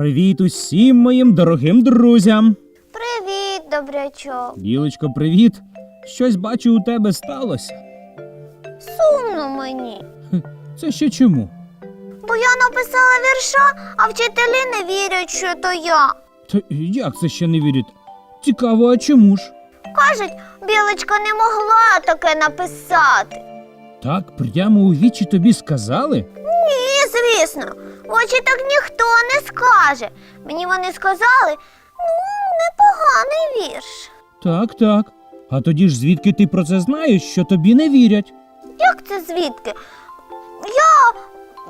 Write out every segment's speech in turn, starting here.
Привіт усім моїм дорогим друзям. Привіт, добрячок. Білочко, привіт. Щось бачу, у тебе сталося. Сумно мені. Це ще чому? Бо я написала вірша, а вчителі не вірять, що то я. Та як це ще не вірить? Цікаво, а чому ж? Кажуть, білочка не могла таке написати. Так прямо у вічі тобі сказали? Звісно, очі так ніхто не скаже. Мені вони сказали, ну, непоганий вірш. Так, так. А тоді ж звідки ти про це знаєш, що тобі не вірять? Як це звідки? Я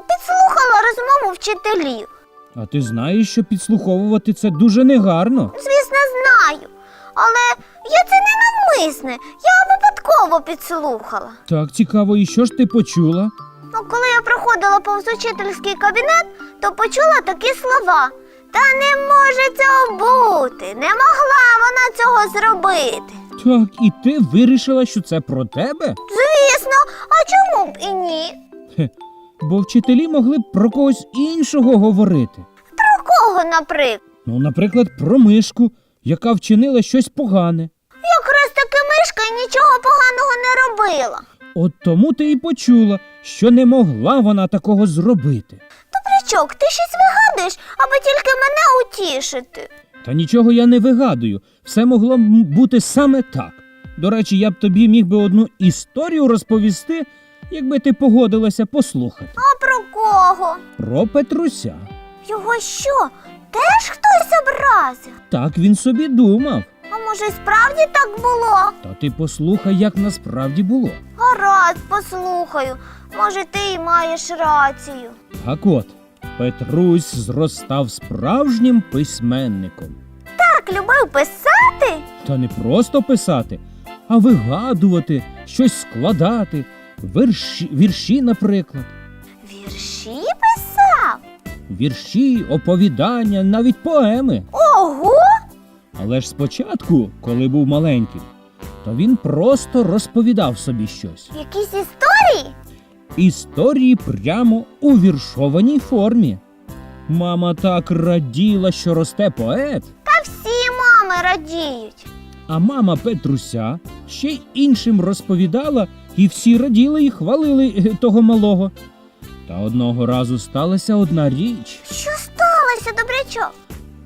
підслухала розмову вчителів. А ти знаєш, що підслуховувати це дуже негарно. Звісно, знаю. Але я це не навмисне. Я випадково підслухала. Так цікаво, і що ж ти почула? Коли я проходила повз учительський кабінет, то почула такі слова. Та не може цього бути. Не могла вона цього зробити. Так, і ти вирішила, що це про тебе? Звісно, а чому б і ні? Хе, бо вчителі могли б про когось іншого говорити. Про кого, наприклад? Ну, наприклад, про мишку, яка вчинила щось погане. Якраз таки мишка нічого поганого не робила. От тому ти і почула, що не могла вона такого зробити. Добрячок, ти щось вигадуєш, аби тільки мене утішити. Та нічого я не вигадую, все могло б бути саме так. До речі, я б тобі міг би одну історію розповісти, якби ти погодилася послухати. А про кого? Про Петруся. Його що? Теж хтось образив? Так він собі думав. А може, й справді так було? Та ти послухай, як насправді було. Гаразд, послухаю. Може, ти й маєш рацію. Так от, Петрусь зростав справжнім письменником. Так любив писати? Та не просто писати, а вигадувати, щось складати, вірші, вірші, наприклад. Вірші писав? Вірші, оповідання, навіть поеми. Ого! Але ж спочатку, коли був маленьким, то він просто розповідав собі щось. Якісь історії? Історії прямо у віршованій формі. Мама так раділа, що росте поет, Та всі мами радіють. а мама Петруся ще й іншим розповідала, і всі раділи і хвалили е, того малого. Та одного разу сталася одна річ. Що сталося, добрячок?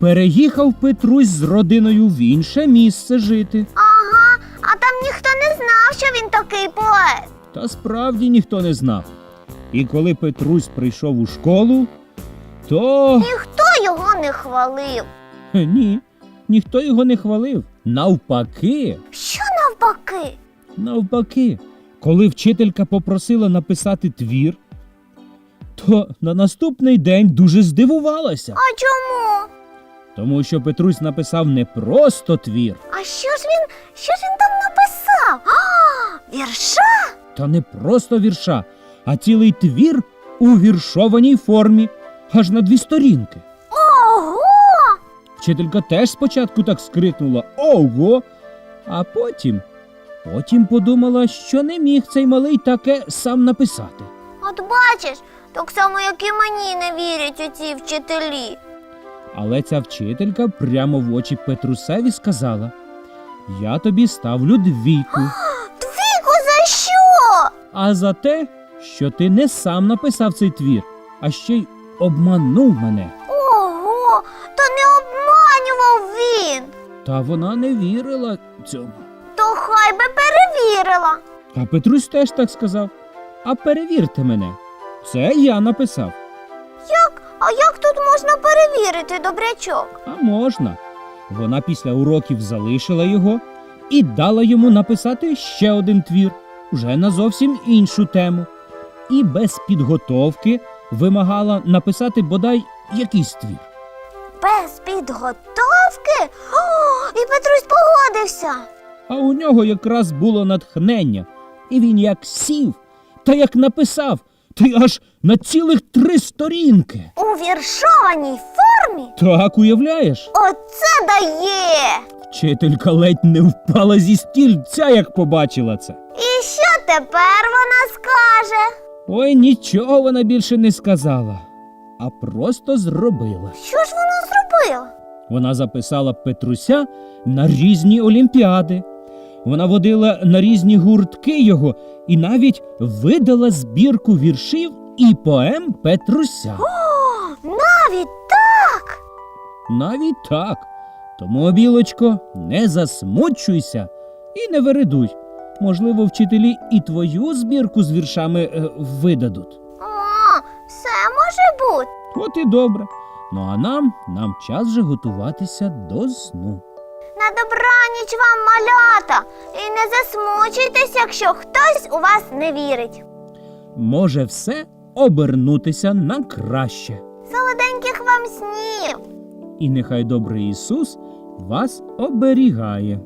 Переїхав Петрусь з родиною в інше місце жити. Ага, а там ніхто не знав, що він такий поет. Та справді ніхто не знав. І коли Петрусь прийшов у школу, то Ніхто його не хвалив. Хе, ні, ніхто його не хвалив. Навпаки, Що навпаки? навпаки, коли вчителька попросила написати твір, то на наступний день дуже здивувалася, А чому? Тому що Петрусь написав не просто твір, А що ж він, що ж він там написав? А, вірша? та не просто вірша, а цілий твір у віршованій формі, аж на дві сторінки. Ого! Вчителька теж спочатку так скрикнула Ого! А потім, потім подумала, що не міг цей малий таке сам написати. От бачиш, так само, як і мені не вірять оці вчителі. Але ця вчителька прямо в очі Петрусеві сказала: Я тобі ставлю двійку, Двійку за що? а за те, що ти не сам написав цей твір, а ще й обманув мене. Ого, то не обманював він. Та вона не вірила цьому. То хай би перевірила. А Петрусь теж так сказав: А перевірте мене. Це я написав. А як тут можна перевірити, добрячок? А можна. Вона після уроків залишила його і дала йому написати ще один твір, уже на зовсім іншу тему. І без підготовки вимагала написати бодай якийсь твір. Без підготовки? О, і Петрусь погодився. А у нього якраз було натхнення, і він як сів та як написав, й аж на цілих три сторінки. У віршованій формі? Так уявляєш? Оце дає. Вчителька ледь не впала зі стільця, як побачила це. І що тепер вона скаже? Ой, нічого вона більше не сказала, а просто зробила. Що ж вона зробила? Вона записала Петруся на різні олімпіади. Вона водила на різні гуртки його і навіть видала збірку віршів і поем Петруся. О, навіть так. Навіть так. Тому, білочко, не засмучуйся і не вередуй. Можливо, вчителі і твою збірку з віршами е, видадуть. О, все може бути. От і добре. Ну а нам, нам час же готуватися до сну. На добраніч вам малята. І не засмучуйтесь, якщо хтось у вас не вірить. Може все обернутися на краще. Солоденьких вам снів. І нехай добрий Ісус вас оберігає.